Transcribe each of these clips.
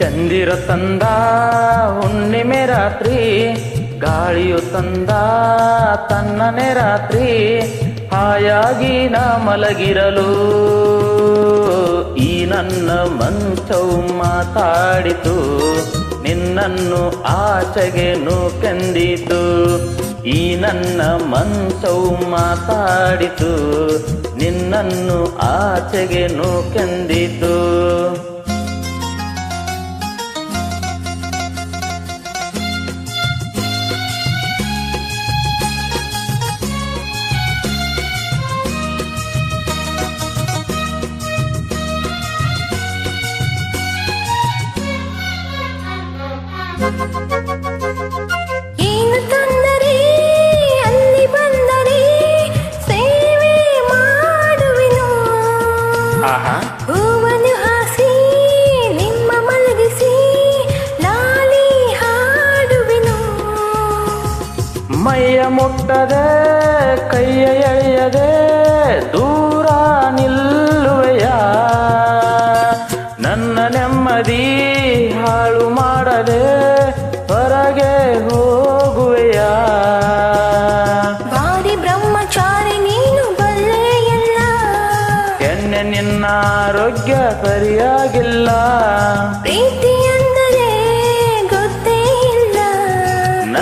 ಚಂದಿರ ತಂದ ಹುಣ್ಣಿಮೆ ರಾತ್ರಿ, ಗಾಳಿಯು ತಂದ ತನ್ನನೆ ರಾತ್ರಿ, ಹಾಯಾಗಿ ನಾ ಮಲಗಿರಲು. ಈ ನನ್ನ ಮಂಚವು ಮಾತಾಡಿತು, ನಿನ್ನನ್ನು ಆಚೆಗೆ ನೂಕೆಂದಿತು. ಈ ನನ್ನ ಮಂಚವು ಮಾತಾಡಿತು, ನಿನ್ನನ್ನು ಆಚೆಗೆ ನೂಕೆಂದಿತು. ಮುಟ್ಟದೆ ಕೈಯ ಎಳೆಯದೆ ದೂರ ನಿಲ್ಲುವೆಯ. ನನ್ನ ನೆಮ್ಮದಿ ಹಾಳು ಮಾಡದೆ ಹೊರಗೆ ಹೋಗುವೆಯ. ಬಾರಿ ಬ್ರಹ್ಮಚಾರಿ ನೀನು ಬಲ್ಲೆಯಲ್ಲ. ಎಣ್ಣೆ ನಿನ್ನ ಆರೋಗ್ಯ ಸರಿಯಾಗಿಲ್ಲ. ಪ್ರೀತಿ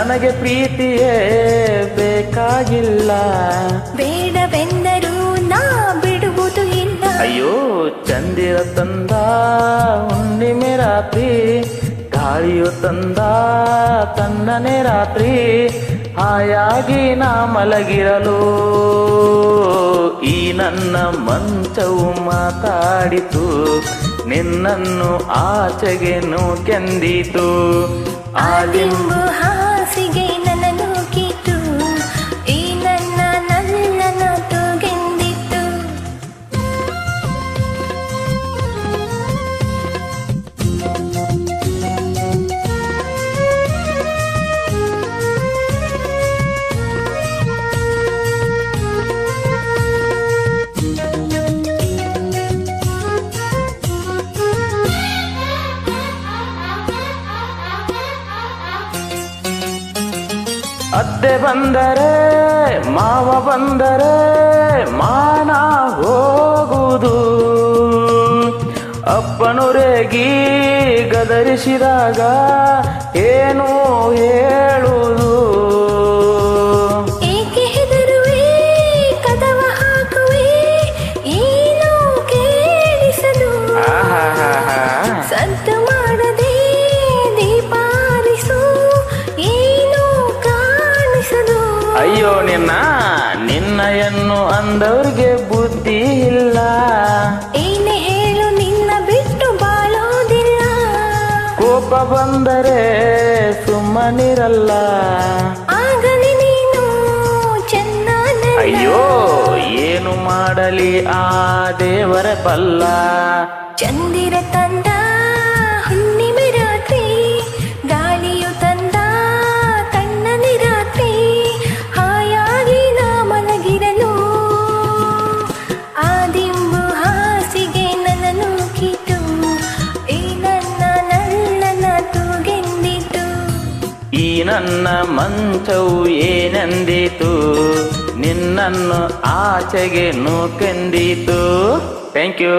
ನನಗೆ ಪ್ರೀತಿಯೇ ಬೇಕಾಗಿಲ್ಲ. ಬೇಡವೆಂದರೂ ನಾ ಬಿಡುವುದು ಇಲ್ಲ. ಅಯ್ಯೋ ಚಂದಿರ ತಂದ ಹುಣ್ಣಿಮೆ ರಾತ್ರಿ ಗಾಳಿಯು ತಂದ ತನ್ನನೆ ರಾತ್ರಿ ಹಾಯಾಗಿ ನಾ ಮಲಗಿರಲು. ಈ ನನ್ನ ಮಂಚವು ಮಾತಾಡಿತು ನಿನ್ನನ್ನು ಆಚೆಗೆ ಕೆಂದಿತು ಆದಿಂಬು ಹಾಸಿಗೆ ಅತ್ತೆ ಬಂದರೆ ಮಾವ ಬಂದರೆ ಮಾನ ಹೋಗುವುದು. ಅಪ್ಪನುರೇಗಿ ಗದರಿಸಿದಾಗ ಏನು ಹೇಳುವುದು. ನಿನ್ನ ನಿನ್ನಯನ್ನು ಅಂದವ್ರಿಗೆ ಬುದ್ಧಿ ಇಲ್ಲ. ಏನೇ ಹೇಳು ನಿನ್ನ ಬಿಟ್ಟು ಬಾಳೋದಿಲ್ಲ. ಕೋಪ ಬಂದರೆ ಸುಮ್ಮನಿರಲ್ಲ. ಆಗಲಿ ನೀನು ಚೆನ್ನ ಅಯ್ಯೋ ಏನು ಮಾಡಲಿ ಆ ದೇವರ ಬಲ್ಲ. ಚಂದಿರ ತಂದ ನನ್ನ ಮಂಚವು ಏನೆಂದಿತು? ನಿನ್ನನ್ನು ಆಚೆಗೆ ನೂಕೆಂದಿತು. Thank you